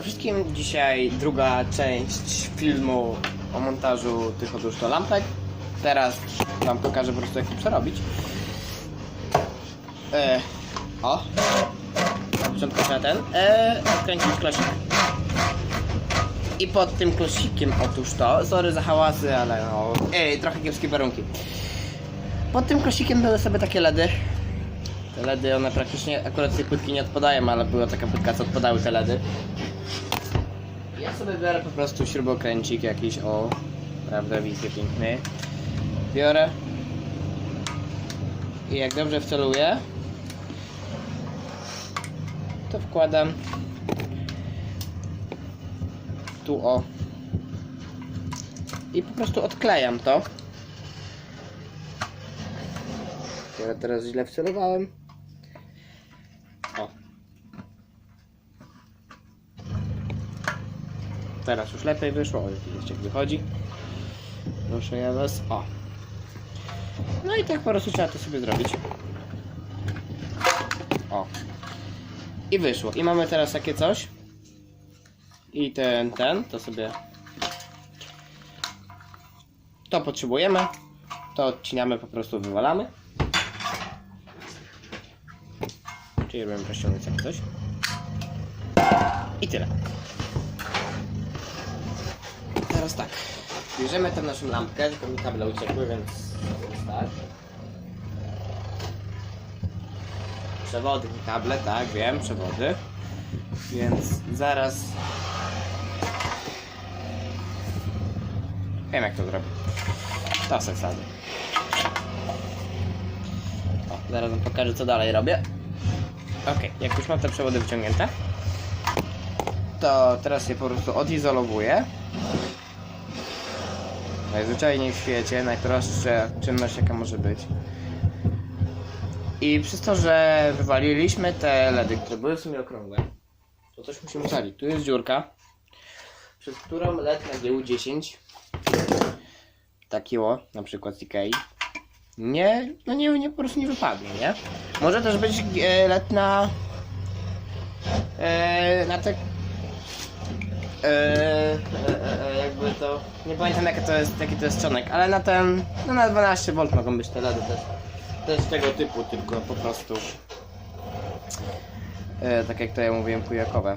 To wszystkim dzisiaj druga część filmu o montażu tych otóż lampek. Teraz wam pokażę po prostu jak to przerobić. E, o. Na początku trzeba ten. E, odkręcić klosik. I pod tym klosikiem otóż to, sorry za hałasy, ale no, ej, trochę kiepskie warunki. Pod tym klosikiem były sobie takie LEDy. Te LEDy, one praktycznie, akurat tej płytki nie odpadają, ale była taka płytka, co odpadały te LEDy. Ja sobie biorę po prostu śrubokręcik jakiś, o, prawda, widzę piękny. Biorę i jak dobrze wceluję, to wkładam tu o i po prostu odklejam to. Ja teraz źle wcelowałem. Teraz już lepiej wyszło. O, jak wychodzi. Proszę ja was. O. No i tak po prostu trzeba to sobie zrobić. O. I wyszło. I mamy teraz takie coś. I ten, ten, to sobie to potrzebujemy. To odcinamy, po prostu wywalamy. Czyli robimy jak coś. I tyle. Teraz tak. Bierzemy tę naszą lampkę, tylko mi kable uciekły, więc więc tak. Przewody, kable, tak, wiem, przewody. Więc zaraz Wiem jak to zrobić. To wsadzę. O, zaraz wam pokażę co dalej robię. Ok, jak już mam te przewody wyciągnięte, to teraz je po prostu odizolowuję. Najzwyczajniej w świecie, najprostsza czynność jaka może być. I przez to, że wywaliliśmy te LEDy, które były w sumie okrągłe, to coś musimy ustalić. Tu jest dziurka, przez którą LED na GU10 taki o, na przykład z nie, no nie, nie, po prostu nie wypadnie, nie? Może też być e, LED na, e, na te, e, e, e, jakby to, nie pamiętam jaki to jest, jaki to jest czonek, ale na ten, no na 12 V mogą być te LEDy też, też tego typu, tylko po prostu, e, tak jak to ja mówiłem, kujakowe.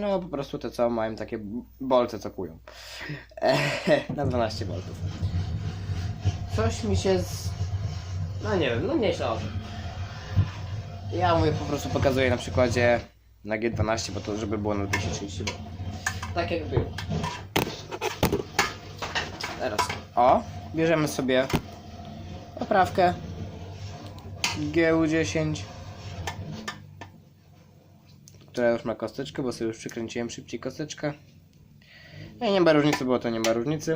No po prostu te co mają takie bolce co kują. E, na 12 V. Coś mi się z... No nie wiem, no mniejsza o. Ja mówię, po prostu pokazuję na przykładzie na G12, bo to żeby było na 230 V. Tak jak było. Teraz, o, bierzemy sobie oprawkę GU10 która już ma kosteczkę, bo sobie już przykręciłem szybciej kosteczkę. No i nie ma różnicy, bo to nie ma różnicy.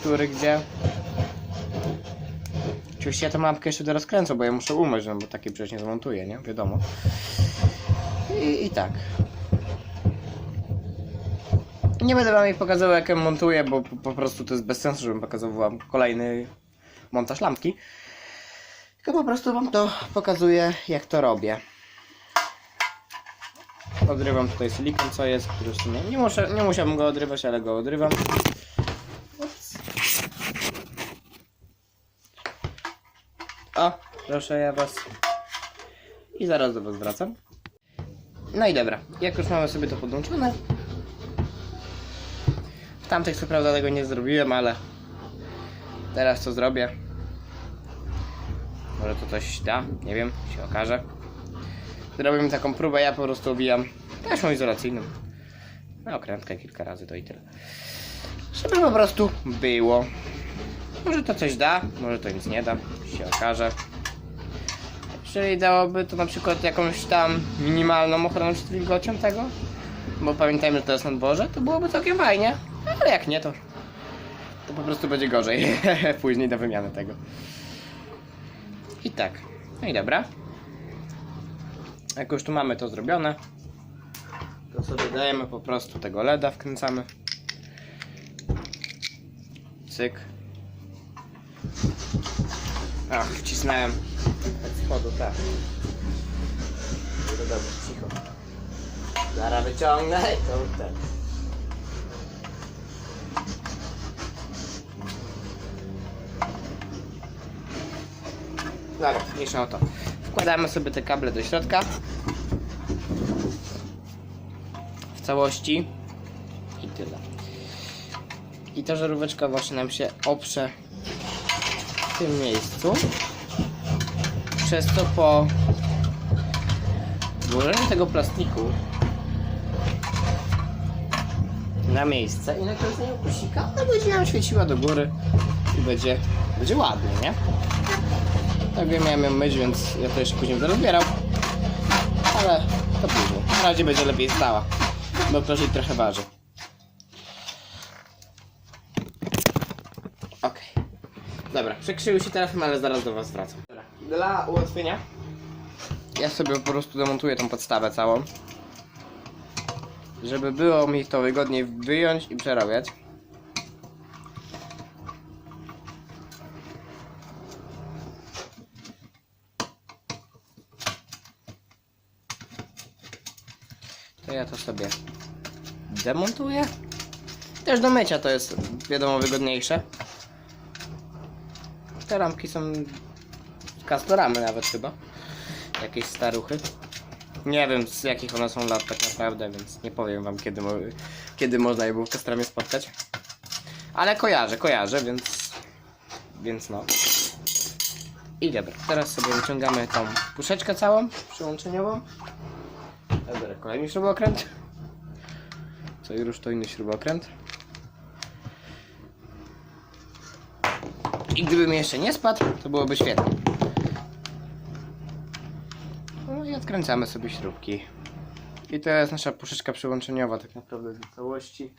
Który gdzie. Oczywiście ja tę lampkę jeszcze teraz kręcę, bo ja muszę umyć, no bo taki przecież nie zmontuję, nie? Wiadomo. I, i tak. Nie będę wam jej pokazywał jak ją montuję, bo po, po prostu to jest bez sensu, żebym pokazywał wam kolejny montaż lampki. Tylko po prostu wam to pokazuję jak to robię. Odrywam tutaj silikon, co jest, który w sumie nie, muszę, nie musiałbym go odrywać, ale go odrywam. Ups. O, proszę ja was. I zaraz do was wracam. No i dobra, jak już mamy sobie to podłączone. W tamtych co prawda tego nie zrobiłem, ale teraz to zrobię. Może to coś da, nie wiem, się okaże. Zrobimy taką próbę, ja po prostu obijam taśmą izolacyjną. Na okrętkę kilka razy to i tyle. Żeby po prostu było. Może to coś da, może to nic nie da, się okaże. Czyli dałoby to na przykład jakąś tam minimalną ochronę przed wilgocią tego. Bo pamiętajmy, że to jest na dworze, to byłoby całkiem fajnie. Ale jak nie, to, to po prostu będzie gorzej. Później do wymiany tego. I tak. No i dobra. Jak już tu mamy to zrobione, to sobie dajemy po prostu tego LEDa, wkręcamy. Cyk. Ach, wcisnąłem od spodu, tak. No dobrze, cicho. Zaraz wyciągnę i to ten. Dobra, mniejsza o to. Wkładamy sobie te kable do środka. W całości. I tyle. I ta żaróweczka właśnie nam się oprze w tym miejscu. Przez to po włożeniu tego plastiku na miejsce i nakręceniu kusika, no będzie nam świeciła do góry i będzie, będzie ładnie, nie? Tak wiem, miałem ją myć, więc ja to jeszcze później będę rozbierał. Ale to później. Na razie będzie lepiej stała, bo proszę trochę waży. Okej. Dobra, przekrzyły się telefon, ale zaraz do was wracam. Dla ułatwienia ja sobie po prostu demontuję tą podstawę całą. Żeby było mi to wygodniej wyjąć i przerabiać. Ja to sobie demontuję. Też do mycia to jest wiadomo wygodniejsze. Te lampki są kastoramy nawet chyba. Jakieś staruchy. Nie wiem z jakich one są lat tak naprawdę, więc nie powiem wam kiedy, mo kiedy można je było w Kastramie spotkać. Ale kojarzę, kojarzę, więc... Więc no. I dobra, teraz sobie wyciągamy tą puszeczkę całą, przyłączeniową. Kolejny śrubokręt. Co już to inny śrubokręt. I gdyby mi jeszcze nie spadł, to byłoby świetnie. No i odkręcamy sobie śrubki. I to jest nasza puszeczka przyłączeniowa tak naprawdę do całości.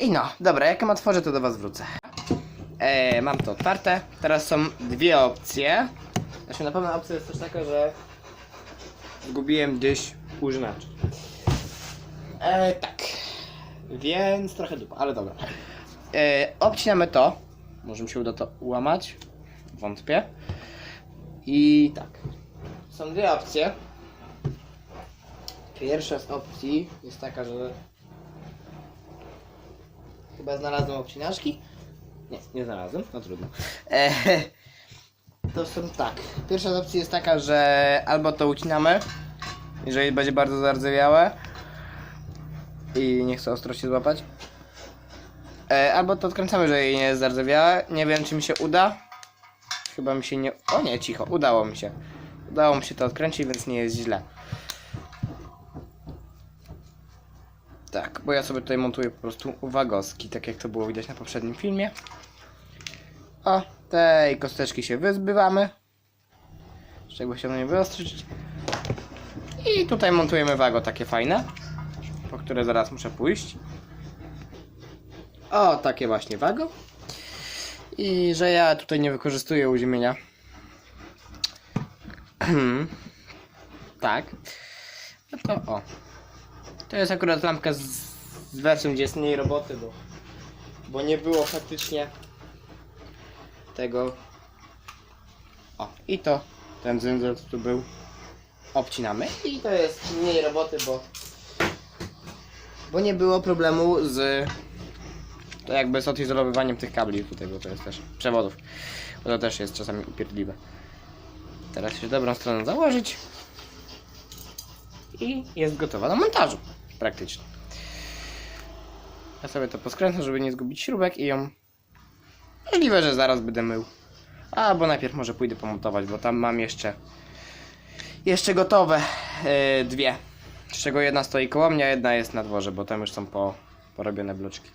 I no, dobra, jak ją otworzę, to do Was wrócę. E, mam to otwarte. Teraz są dwie opcje. Znaczy na pewno opcja jest też taka, że zgubiłem gdzieś użynacz. E, tak. Więc trochę dupa, ale dobra. E, obcinamy to. Może mi się uda to ułamać. Wątpię. I tak. Są dwie opcje. Pierwsza z opcji jest taka, że chyba znalazłem obcinaczki. Nie, nie znalazłem, no trudno. E, to są tak. Pierwsza z opcji jest taka, że albo to ucinamy, jeżeli będzie bardzo zardzewiałe i nie chcę ostrości złapać. E, albo to odkręcamy, że jej nie jest zardzewiałe. Nie wiem, czy mi się uda. Chyba mi się nie... O nie, cicho, udało mi się. Udało mi się to odkręcić, więc nie jest źle. Tak, bo ja sobie tutaj montuję po prostu wagoski, tak jak to było widać na poprzednim filmie. O, tej kosteczki się wyzbywamy. Z czego się nie wyostrzyć. I tutaj montujemy wago takie fajne, po które zaraz muszę pójść. O, takie właśnie wago. I że ja tutaj nie wykorzystuję uziemienia. tak. No to o. To jest akurat lampka z, z wersją, gdzie jest mniej roboty, bo, bo nie było faktycznie tego. O, i to ten zędzor co tu był. Obcinamy. I to jest mniej roboty, bo bo nie było problemu z to jakby z odizolowywaniem tych kabli tutaj, bo to jest też przewodów. Bo to też jest czasami upierdliwe. Teraz się dobrą stronę założyć. I jest gotowa do montażu. Praktycznie. Ja sobie to poskręcę, żeby nie zgubić śrubek i ją... Możliwe, że zaraz będę mył. Albo najpierw może pójdę pomontować, bo tam mam jeszcze... Jeszcze gotowe yy, dwie. Z czego jedna stoi koło mnie, a jedna jest na dworze, bo tam już są po, porobione bloczki.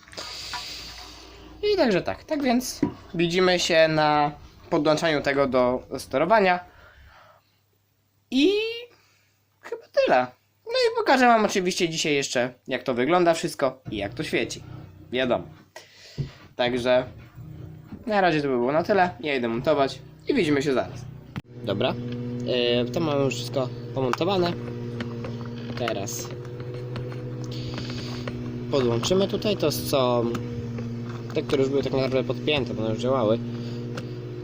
I także tak. Tak więc widzimy się na podłączaniu tego do sterowania. I chyba tyle. No i pokażę wam oczywiście dzisiaj jeszcze jak to wygląda wszystko i jak to świeci. Wiadomo. Także na razie to by było na tyle. Ja idę montować i widzimy się zaraz. Dobra. Yy, to mamy już wszystko pomontowane. Teraz podłączymy tutaj. To są te, które już były tak naprawdę podpięte, bo one już działały.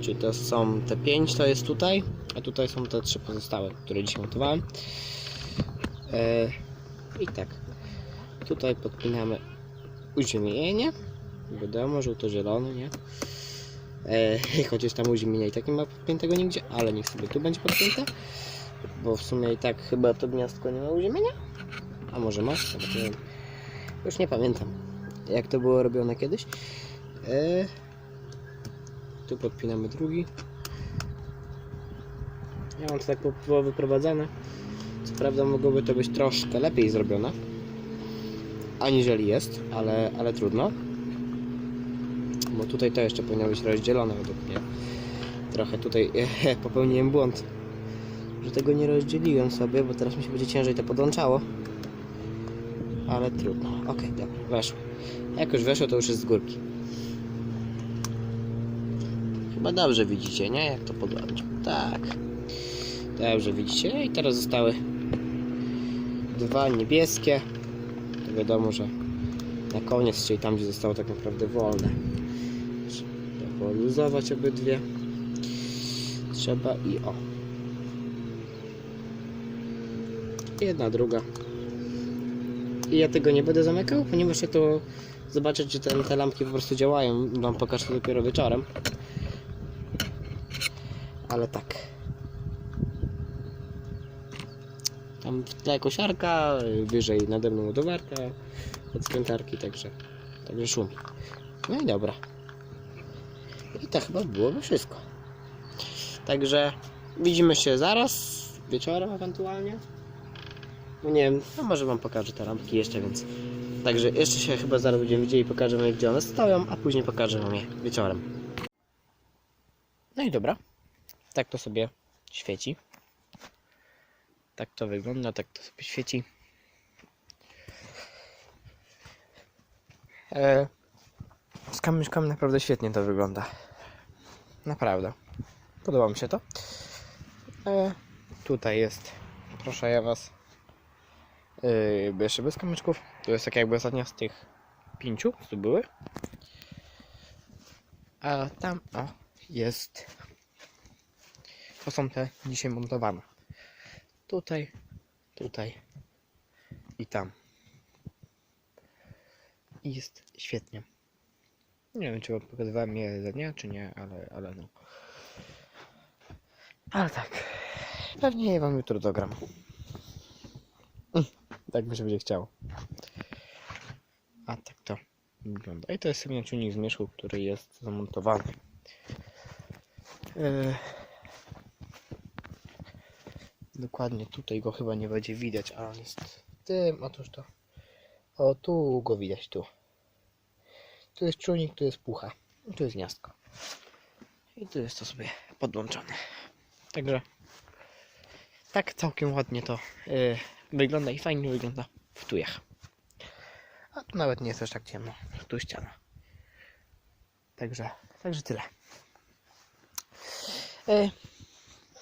Czyli to są te 5, to jest tutaj, a tutaj są te trzy pozostałe, które dzisiaj montowałem. E, I tak. Tutaj podpinamy uziemienie. Wiadomo, żółto-zielony, nie? E, chociaż tam uziemienia i tak nie ma podpiętego nigdzie, ale niech sobie tu będzie podpięte. Bo w sumie i tak chyba to gniazdko nie ma uziemienia. A może ma? Już nie pamiętam, jak to było robione kiedyś. E, tu podpinamy drugi. Ja mam to tak było wyprowadzane. Co prawda mogłoby to być troszkę lepiej zrobione. Aniżeli jest, ale, ale trudno. Bo tutaj to jeszcze powinno być rozdzielone według mnie. Trochę tutaj popełniłem błąd. Że tego nie rozdzieliłem sobie, bo teraz mi się będzie ciężej to podłączało. Ale trudno. Okej, dobra, weszło. Jak już weszło, to już jest z górki. Chyba dobrze widzicie, nie? Jak to podłączam. Tak. Dobrze widzicie. I teraz zostały dwa niebieskie. To wiadomo, że na koniec, czyli tam, gdzie zostało tak naprawdę wolne. Poluzować obydwie. Trzeba i o. Jedna, druga. I ja tego nie będę zamykał, ponieważ ja to zobaczyć, czy ten, te lampki po prostu działają. Wam pokażę to dopiero wieczorem. Ale tak. Tam w tle kosiarka, wyżej nade mną ładowarka od skrętarki, także, także szumi. No i dobra. I to chyba byłoby wszystko. Także widzimy się zaraz, wieczorem ewentualnie. No nie wiem, no może wam pokażę te lampki jeszcze, więc... Także jeszcze się chyba zaraz będziemy widzieli, pokażemy gdzie one stoją, a później pokażę wam je wieczorem. No i dobra. Tak to sobie świeci. Tak to wygląda, tak to sobie świeci. E, z kamyczkami naprawdę świetnie to wygląda. Naprawdę. Podoba mi się to. E, tutaj jest, proszę ja was, yy, jeszcze bez kamyczków. To jest tak jakby ostatnia z tych pięciu, co były. A tam, o, jest. To są te dzisiaj montowane. Tutaj, tutaj i tam. I jest świetnie. Nie wiem, czy pokazywałem je dnia, czy nie, ale, ale no. Ale tak. Pewnie wam jutro dogram. Tak mi się będzie chciało. A tak to wygląda. I to jest sobie tuning zmierzchu, który jest zamontowany. Yy, Dokładnie tutaj go chyba nie będzie widać, a on jest tym, otóż to. O, tu go widać, tu. Tu jest czujnik, tu jest pucha. Tu jest gniazdko. I tu jest to sobie podłączone. Także tak całkiem ładnie to yy, wygląda i fajnie wygląda w tujach. A tu nawet nie jest aż tak ciemno. Tu ściana. Także, także tyle. Yy,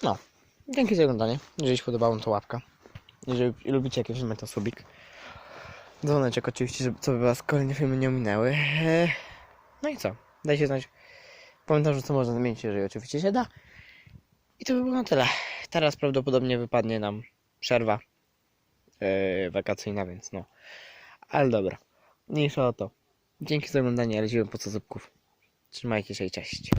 no. Dzięki za oglądanie. Jeżeli się podobała to łapka. Jeżeli lubicie jakie filmy, to subik. Dzwoneczek oczywiście, żeby co by was kolejne filmy nie ominęły. Eee, No i co? Dajcie znać w komentarzu, co można zmienić, jeżeli oczywiście się da. I to by było na tyle. Teraz prawdopodobnie wypadnie nam przerwa yy, wakacyjna, więc no. Ale dobra. Mniejsza o to. Dzięki za oglądanie, ale po co zupków. Trzymajcie się i cześć.